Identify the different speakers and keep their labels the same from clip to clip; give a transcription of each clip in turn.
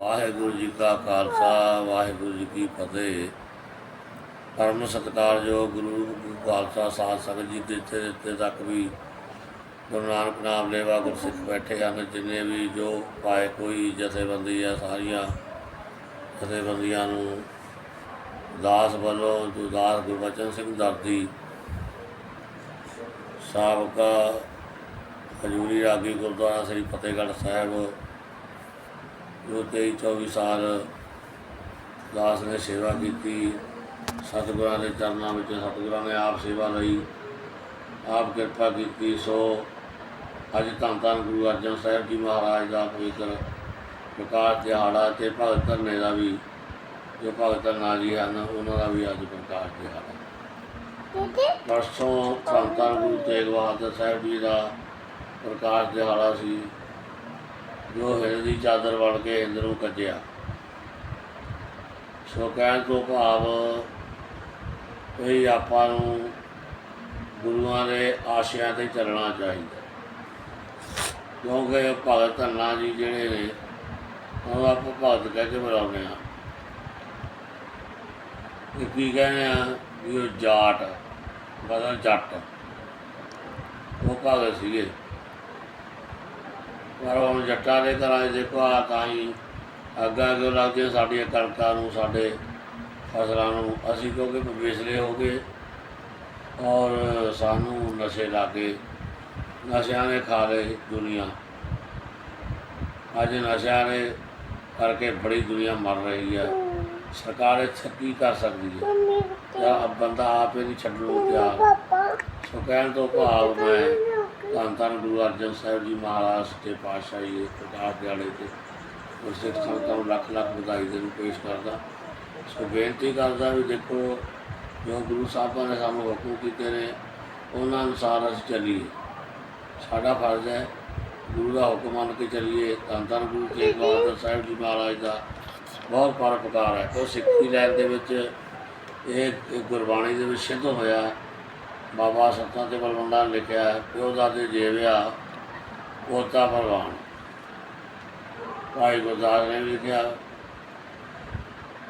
Speaker 1: ਵਾਹਿਗੁਰੂ ਜੀ ਕਾ ਖਾਲਸਾ, ਵਾਹਿਗੁਰੂ ਜੀ ਕੀ ਫਤਿਹ। ਪਰਮ ਸਤਿਕਾਰਯੋਗ ਗੁਰੂ ਖਾਲਸਾ ਸਾਧ ਸੰਗਤ ਜੀ ਦੇ ਇੱਥੇ ਇੱਥੇ ਤੱਕ ਵੀ ਗੁਰੂ ਨਾਨਕ ਨਾਮ ਲੈਵਾ ਗੁਰਸਿੱਖ ਬੈਠੇ ਹਨ, ਜਿੰਨੇ ਵੀ ਜੋ ਪਾਏ ਕੋਈ ਜਥੇਬੰਦੀ ਆ, ਸਾਰੀਆਂ ਜਥੇਬੰਦੀਆਂ ਨੂੰ ਦਾਸ ਵੱਲੋਂ ਦੁਦਾਸ ਗੁਰਬਚਨ ਸਿੰਘ ਦਰਦੀ ਸਾਬਕਾ ਹਜੂਰੀ ਰਾਗੀ ਗੁਰਦੁਆਰਾ ਸ੍ਰੀ ਫਤਿਹਗੜ੍ਹ ਸਾਹਿਬ ਜੋ 23 24 ਸਾਲ ਦਾਸ ਨੇ ਸੇਵਾ ਕੀਤੀ ਸਤਿਗੁਰਾਂ ਦੇ ਚਰਨਾਂ ਵਿੱਚ ਸਤਿਗੁਰਾਂ ਨੇ ਆਪ ਸੇਵਾ ਲਈ ਆਪ ਕਿਰਪਾ ਕੀਤੀ ਸੋ ਅੱਜ ਧੰਨ ਧੰਨ ਗੁਰੂ ਅਰਜਨ ਸਾਹਿਬ ਜੀ ਮਹਾਰਾਜ ਦਾ ਪਵਿੱਤਰ ਪ੍ਰਕਾਸ਼ ਦਿਹਾੜਾ ਤੇ ਭਗਤ ਧਰਨੇ ਦਾ ਵੀ ਜੋ ਭਗਤ ਧਰਨਾ ਜੀ ਹਨ ਉਹਨਾਂ ਦਾ ਵੀ ਅੱਜ ਪ੍ਰਕਾਸ਼ ਦਿਹਾੜਾ। ਪਰਸੋਂ ਧੰਨ ਧੰਨ ਗੁਰੂ ਤੇਗ ਬਹਾਦਰ ਸਾਹਿਬ ਜੀ ਦਾ ਪ੍ਰਕਾਸ਼ ਦਿਹਾੜਾ ਸੀ। ਜੋ ਹਿੰਦ ਦੀ ਚਾਦਰ ਵੜ ਕੇ ਹਿੰਦ ਨੂੰ ਕੱਜਿਆ ਸੋ ਕਹਿਣ ਤੋਂ ਭਾਵ ਇਹ ਆਪਾਂ ਨੂੰ ਗੁਰੂਆਂ ਦੇ ਆਸ਼ਿਆਂ ਤੇ ਚੱਲਣਾ ਚਾਹੀਦਾ। ਕਿਉਂਕਿ ਭਗਤ ਧੰਨਾ ਜੀ ਜਿਹੜੇ ਨੇ ਉਹ ਆਪਾਂ ਭਗਤ ਕਹਿ ਕੇ ਬੁਲਾਉਂਦੇ ਆ ਇਹ ਕੀ ਕਹਿੰਦੇ ਆ ਵੀ ਉਹ ਜਾਟ, ਬਦਲ ਜੱਟ। ਉਹ ਭਗਤ ਸੀਗੇ। ਪਰ ਹੁਣ ਜੱਟਾਂ ਦੇ ਘਰਾਂ ਦੇਖੋ ਆ ਤਾਂ ਹੀ ਅੱਗਾ ਕਿਉਂ ਲੱਗਦੀਆਂ ਸਾਡੀਆਂ ਕਣਕਾਂ ਨੂੰ ਸਾਡੇ ਫਸਲਾਂ ਨੂੰ। ਅਸੀਂ ਕਿਉਂਕਿ ਵਿਸਲੇ ਹੋ ਗਏ ਔਰ ਸਾਨੂੰ ਨਸ਼ੇ ਲੱਗੇ ਨਸ਼ਿਆਂ ਨੇ ਖਾ ਲਈ ਦੁਨੀਆ। ਅੱਜ ਨਸ਼ਿਆਂ ਨੇ ਕਰਕੇ ਬੜੀ ਦੁਨੀਆ ਮਰ ਰਹੀ ਹੈ। ਸਰਕਾਰ ਇੱਥੇ ਕੀ ਕਰ ਸਕਦੀ ਹੈ? ਜਾਂ ਬੰਦਾ ਆਪੇ ਨਹੀਂ ਛੱਡਣ ਨੂੰ ਤਿਆਰ। ਸੋ ਕਹਿਣ ਤੋਂ ਭਾਵ ਮੈਂ ਧੰਨ ਧੰਨ ਗੁਰੂ ਅਰਜਨ ਸਾਹਿਬ ਜੀ ਮਹਾਰਾਜ ਦੇ ਪਾਤਸ਼ਾਹੀ ਦੇ ਪ੍ਰਕਾਸ਼ ਦਿਹਾੜੇ ਤੇ ਉਸ ਸਿੱਖ ਸੰਗਤਾਂ ਨੂੰ ਲੱਖ ਲੱਖ ਵਧਾਈ ਦੇ ਨੂੰ ਪੇਸ਼ ਕਰਦਾ। ਸੋ ਬੇਨਤੀ ਕਰਦਾ ਵੀ ਦੇਖੋ, ਜੋ ਗੁਰੂ ਸਾਹਿਬਾਂ ਨੇ ਸਾਨੂੰ ਹੁਕਮ ਕੀਤੇ ਨੇ, ਉਹਨਾਂ ਅਨੁਸਾਰ ਅਸੀਂ ਚੱਲੀਏ। ਸਾਡਾ ਫਰਜ਼ ਹੈ ਗੁਰੂ ਦਾ ਹੁਕਮ ਮੰਨ ਕੇ ਚੱਲੀਏ। ਧੰਨ ਧੰਨ ਗੁਰੂ ਤੇਗ ਬਹਾਦਰ ਸਾਹਿਬ ਜੀ ਮਹਾਰਾਜ ਦਾ ਬਹੁਤ ਪਰਉਪਕਾਰ ਹੈ। ਉਹ ਸਿੱਖੀ ਲੈਣ ਦੇ ਵਿੱਚ ਇਹ ਗੁਰਬਾਣੀ ਦੇ ਵਿੱਚ ਸਿੱਧ ਹੋਇਆ। ਬਾਬਾ ਸੱਤਾਂ ਤੇ ਬਲਵੰਡਾ ਨੇ ਲਿਖਿਆ ਹੈ, ਪਿਓ ਦਾਦੇ ਜੇਵਿਆ ਪੋਤਾ ਭਗਵਾਨ ਭਾਈ ਗੁਰਦਾਸ ਨੇ ਲਿਖਿਆ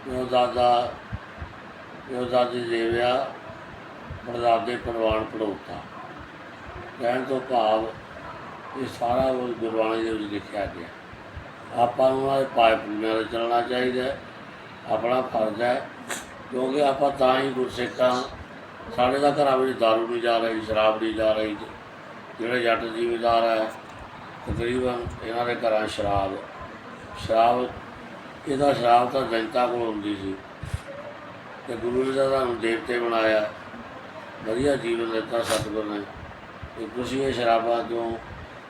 Speaker 1: ਪਿਓ ਦਾਦਾ ਪਿਓ ਦਾਦੇ ਜੇਵਿਆ ਪਰਦਾਦੇ ਪ੍ਰਵਾਨ ਪੜੋਤਾ। ਕਹਿਣ ਤੋਂ ਭਾਵ ਇਹ ਸਾਰਾ ਉਹ ਗੁਰਬਾਣੀ ਦੇ ਵਿੱਚ ਲਿਖਿਆ ਗਿਆ। ਆਪਾਂ ਨੂੰ ਉਹਨਾਂ ਦੇ ਪਾਏ ਚੱਲਣਾ ਚਾਹੀਦਾ ਆਪਣਾ ਫਰਜ਼ ਹੈ ਕਿਉਂਕਿ ਆਪਾਂ ਤਾਂ ਹੀ ਗੁਰਸਿੱਖਾਂ ਸਾਡੇ ਦਾ ਘਰਾਂ ਵਿੱਚ ਦਾਰੂ ਨਹੀਂ ਜਾ ਰਹੀ, ਸ਼ਰਾਬ ਨਹੀਂ ਜਾ ਰਹੀ, ਜਿਹੜੇ ਜੱਟ ਜ਼ਿਮੀਦਾਰ ਹੈ ਤਕਰੀਬਨ ਇਹਨਾਂ ਦੇ ਘਰਾਂ ਸ਼ਰਾਬ ਸ਼ਰਾਬ, ਇਹਦਾ ਸ਼ਰਾਬ ਤਾਂ ਜਨਤਾ ਕੋਲ ਹੁੰਦੀ ਸੀ। ਤੇ ਗੁਰੂ ਜੀ ਦਾ ਸਾਨੂੰ ਦੇਵਤੇ ਬਣਾਇਆ। ਵਧੀਆ ਜੀਵਨ ਦਿੱਤਾ ਸਤਿਗੁਰ ਨੇ। ਤੇ ਤੁਸੀਂ ਇਹ ਸ਼ਰਾਬਾਂ ਕਿਉਂ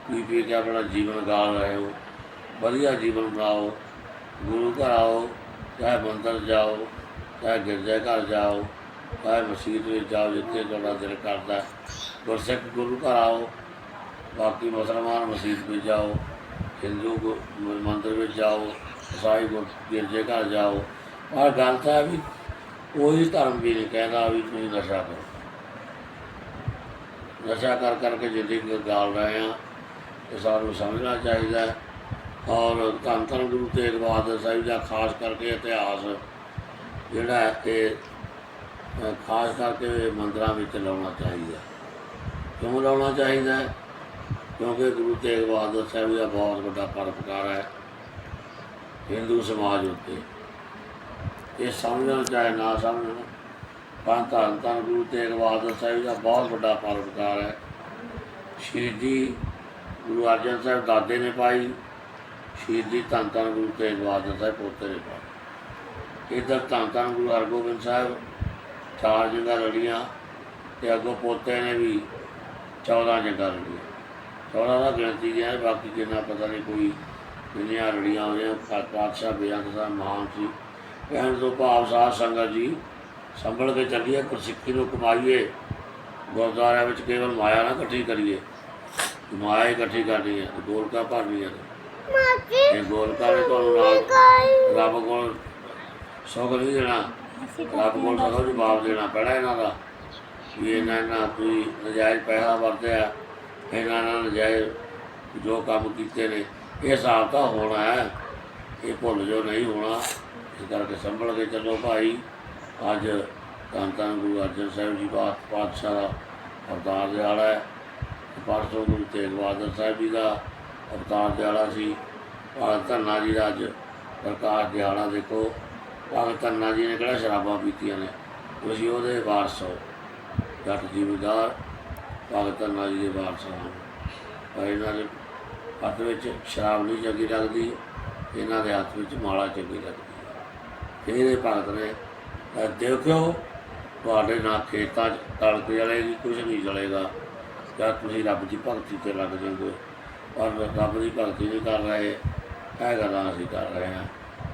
Speaker 1: ਪੀ ਪੀ ਕੇ ਆਪਣਾ ਜੀਵਨ ਗਾਲ ਰਹੇ ਹੋ? ਵਧੀਆ ਜੀਵਨ ਬਣਾਓ। ਗੁਰੂ ਘਰ ਆਓ, ਚਾਹੇ ਮੰਦਰ ਜਾਓ, ਚਾਹੇ ਗਿਰਜਾ ਘਰ ਜਾਓ। ਚਾਹੇ ਮਸੀਤ ਵਿੱਚ ਜਾਓ, ਜਿੱਥੇ ਤੁਹਾਡਾ ਦਿਲ ਕਰਦਾ ਗੁਰਸਿੱਖ ਗੁਰੂ ਘਰ ਆਓ। ਬਾਕੀ ਮੁਸਲਮਾਨ ਮਸੀਤ ਵਿੱਚ ਜਾਓ। ਹਿੰਦੂ ਗੁ- ਮੰਦਰ ਵਿੱਚ ਜਾਓ। ਈਸਾਈ ਗਿਰਜੇ ਘਰ ਜਾਓ। ਪਰ ਗੱਲ ਤਾਂ ਹੈ ਵੀ ਉਹੀ ਧਰਮ ਵੀ ਨਹੀਂ ਕਹਿੰਦਾ ਵੀ ਤੁਸੀਂ ਨਸ਼ਾ ਕਰੋ। ਨਸ਼ਾ ਕਰ ਕਰਕੇ ਜ਼ਿੰਦਗੀ ਗਾਲ ਰਹੇ ਆ ਇਹ ਸਾਨੂੰ ਸਮਝਣਾ ਚਾਹੀਦਾ ਹੈ। ਔਰ ਧੰਨ ਧੰਨ ਗੁਰੂ ਤੇਗ ਬਹਾਦਰ ਸਾਹਿਬ ਦਾ ਖਾਸ ਕਰਕੇ ਇਤਿਹਾਸ ਜਿਹੜਾ ਹੈ ਕਿ ਖਾਸ ਕਰਕੇ ਮੰਦਰਾਂ ਵਿੱਚ ਲਾਉਣਾ ਚਾਹੀਦਾ। ਕਿਉਂ ਲਾਉਣਾ ਚਾਹੀਦਾ? ਕਿਉਂਕਿ ਗੁਰੂ ਤੇਗ ਬਹਾਦਰ ਸਾਹਿਬ ਦਾ ਬਹੁਤ ਵੱਡਾ ਪਰਉਪਕਾਰ ਹੈ ਹਿੰਦੂ ਸਮਾਜ ਉੱਤੇ। ਇਹ ਸਮਝਣਾ ਚਾਹੇ ਨਾ ਸਮਝਣਾ ਪਰ ਧੰਨ ਧੰਨ ਗੁਰੂ ਤੇਗ ਬਹਾਦਰ ਸਾਹਿਬ ਦਾ ਬਹੁਤ ਵੱਡਾ ਪਰਉਪਕਾਰ ਹੈ। ਸ਼ਹੀਦੀ ਗੁਰੂ ਅਰਜਨ ਸਾਹਿਬ ਦਾਦੇ ਨੇ ਪਾਈ, ਸ਼ਹੀਦੀ ਧੰਨ ਧੰਨ ਗੁਰੂ ਤੇਗ ਬਹਾਦਰ ਸਾਹਿਬ ਪੋਤੇ ਨੇ ਪਾਈ। ਇੱਧਰ ਧੰਨ ਧੰਨ ਗੁਰੂ ਹਰਗੋਬਿੰਦ ਸਾਹਿਬ ਚਾਰ ਜਗ੍ਹਾ ਲੜੀਆਂ ਤੇ ਅੱਗੋਂ ਪੋਤੇ ਨੇ ਵੀ 14 ਜਗ੍ਹਾ ਲੜੀਆਂ। 14 ਦਾ ਗਿਣਤੀ ਹੈ ਬਾਕੀ ਕਿੰਨਾ ਪਤਾ ਨਹੀਂ ਕੋਈ ਕਿੰਨੀਆਂ ਲੜੀਆਂ ਹੋਈਆਂ ਪਾਤਸ਼ਾਹ ਬੇਅੰਤ ਸਾਹਿਬ ਮਹਾਨ ਸੀ ਕਹਿਣ ਤੋਂ ਭਾਵ ਸਾਧ ਸੰਗਤ ਜੀ ਸੰਭਲ ਕੇ ਚੱਲੀਏ ਗੁਰਸਿੱਖੀ ਨੂੰ ਕਮਾਈਏ ਗੁਰਦੁਆਰਿਆਂ ਵਿੱਚ ਕੇਵਲ ਮਾਇਆ ਨਾ ਇਕੱਠੀ ਕਰੀਏ। ਮਾਇਆ ਇਕੱਠੀ ਕਰਨੀ ਹੈ ਗੋਲਕਾ ਭਰਨੀ ਹੈ ਇਹ ਗੋਲਕਾ ਨੇ ਤੁਹਾਨੂੰ ਨਾਲ ਰੱਬ ਕੋਲ ਸੁੱਖ ਨਹੀਂ ਦੇਣਾ। ਰੱਬ ਕੋਲ ਸਗੋਂ ਜਵਾਬ ਦੇਣਾ ਪੈਣਾ ਇਹਨਾਂ ਦਾ ਵੀ ਇਹਨਾਂ ਨਾਲ ਕੋਈ ਨਜਾਇਜ਼ ਪੈਸਾ ਵਰਤਿਆ ਇਹਨਾਂ ਨਾਲ ਨਜਾਇਜ਼ ਜੋ ਕੰਮ ਕੀਤੇ ਨੇ ਇਹ ਹਿਸਾਬ ਤਾਂ ਹੋਣਾ ਹੈ ਇਹ ਭੁੱਲ ਜੋ ਨਹੀਂ ਹੋਣਾ ਇਸ ਕਰਕੇ ਸੰਭਲ ਕੇ ਚੱਲੋ ਭਾਈ। ਅੱਜ ਧੰਨ ਧੰਨ ਗੁਰੂ ਅਰਜਨ ਸਾਹਿਬ ਜੀ ਬਾਤ ਪਾਤਸ਼ਾਹ ਦਾ ਅਵਤਾਰ ਦਿਹਾੜਾ ਹੈ ਤੇ ਪਰਸੋਂ ਗੁਰੂ ਤੇਗ ਬਹਾਦਰ ਸਾਹਿਬ ਜੀ ਦਾ ਅਵਤਾਰ ਦਿਹਾੜਾ ਸੀ। ਭਗਤ ਧੰਨਾ ਜੀ ਦਾ ਅੱਜ ਪ੍ਰਕਾਸ਼ ਦਿਹਾੜਾ ਦੇਖੋ। ਭਗਤ ਧੰਨਾ ਜੀ ਨੇ ਕਿਹੜਾ ਸ਼ਰਾਬਾਂ ਪੀਤੀਆਂ ਨੇ, ਤੁਸੀਂ ਉਹਦੇ ਵਾਰਸ ਹੋ। ਜੱਟ ਜ਼ਿਮੀਦਾਰ ਭਗਤ ਧੰਨਾ ਜੀ ਦੇ ਵਾਰਸ ਹੋ। ਪਰ ਇਹਨਾਂ ਦੇ ਹੱਥ ਵਿੱਚ ਸ਼ਰਾਬ ਨਹੀਂ ਚੰਗੀ ਲੱਗਦੀ, ਇਹਨਾਂ ਦੇ ਹੱਥ ਵਿੱਚ ਮਾਲਾ ਚੰਗੀ ਲੱਗਦੀ ਇਹਦੇ ਭਗਤ ਨੇ ਦੇਖਿਓ, ਤੁਹਾਡੇ ਨਾਲ ਖੇਤਾਂ 'ਚ ਕਣਕ ਜਲੇਗੀ ਕੁਝ ਨਹੀਂ ਜਲੇਗਾ ਜਦ ਤੁਸੀਂ ਰੱਬ ਦੀ ਭਗਤੀ ਤੇ ਲੱਗ ਜਾਂਦੇ ਹੋ, ਪਰ ਰੱਬ ਦੀ ਭਗਤੀ ਨਹੀਂ ਕਰ ਰਹੇ, ਇਹ ਗੱਲਾਂ ਅਸੀਂ ਕਰ ਰਹੇ ਹਾਂ।